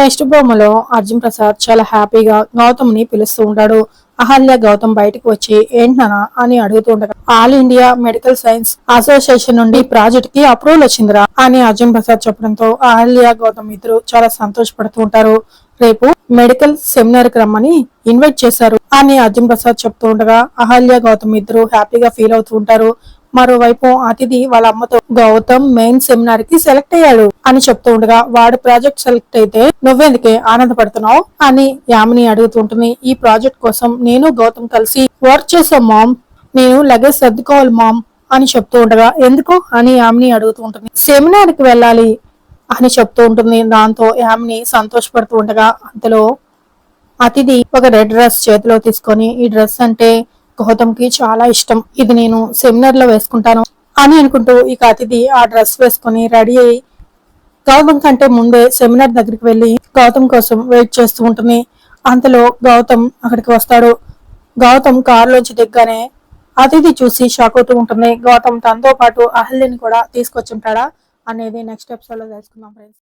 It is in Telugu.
నెక్స్ట్ బొమ్మలో అర్జున్ ప్రసాద్ చాలా హ్యాపీగా గౌతమ్ని పిలుస్తూ ఉంటాడు. అహల్య గౌతమ్ బయటకు వచ్చి ఏంటనా అని అడుగుతూ ఉండగా all India medical science association నుండి ప్రాజెక్ట్కి అప్రూవల్ వచ్చిందిరా అని అర్జున్ ప్రసాద్ చెప్పడంతో అహల్య గౌతమ్ ఇద్దరు చాలా సంతోషపడుతూ ఉంటారు. రేపు మెడికల్ సెమినార్కి రమ్మని ఇన్వైట్ చేశారు అని అర్జున్ ప్రసాద్ చెప్తూ ఉండగా అహల్య గౌతమ్ ఇద్దరు హ్యాపీగా ఫీల్ అవుతూ ఉంటారు. మరోవైపు అతిథి వాళ్ళ అమ్మతో గౌతమ్ మెయిన్ సెమినార్కి సెలెక్ట్ అయ్యాడు అని చెప్తూ ఉండగా వాడు ప్రాజెక్ట్ సెలెక్ట్ అయితే నువ్వెందుకే ఆనందపడుతున్నావు? అని యామిని అడుగుతుంటుంది ఈ ప్రాజెక్ట్ కోసం నేను గౌతమ్ కలిసి వర్క్ చేసాం మామ్. నేను లగేజ్ సర్దుకోవాలి మామ్ అని చెప్తూ ఉండగా ఎందుకు? అని యామిని అడుగుతూ ఉంటుంది. సెమినార్కి వెళ్ళాలి అని చెప్తూ ఉంటుంది. దాంతో యామిని సంతోషపడుతూ ఉండగా అంతలో అతిథి ఒక రెడ్ డ్రెస్ చేతిలో తీసుకొని ఈ డ్రెస్ అంటే గౌతమ్కి చాలా ఇష్టం. ఇది నేను సెమినార్లో వేసుకుంటాను అని అనుకుంటూ ఇక అతిథి ఆ డ్రెస్ వేసుకొని రెడీ అయ్యి గౌతమ్ కంటే ముందే సెమినార్ దగ్గరికి వెళ్ళి గౌతమ్ కోసం వెయిట్ చేస్తూ ఉంటుంది. అంతలో గౌతమ్ అక్కడికి వస్తాడు. గౌతమ్ కారులోంచి దిగ్గానే అతిథి చూసి షాక్ అవుతూ ఉంటుంది. గౌతమ్ తనతో పాటు అహల్యని కూడా తీసుకొచ్చి ఉంటాడా అనేది నెక్స్ట్ ఎపిసోడ్లో తెలుసుకుందాం ఫ్రెండ్స్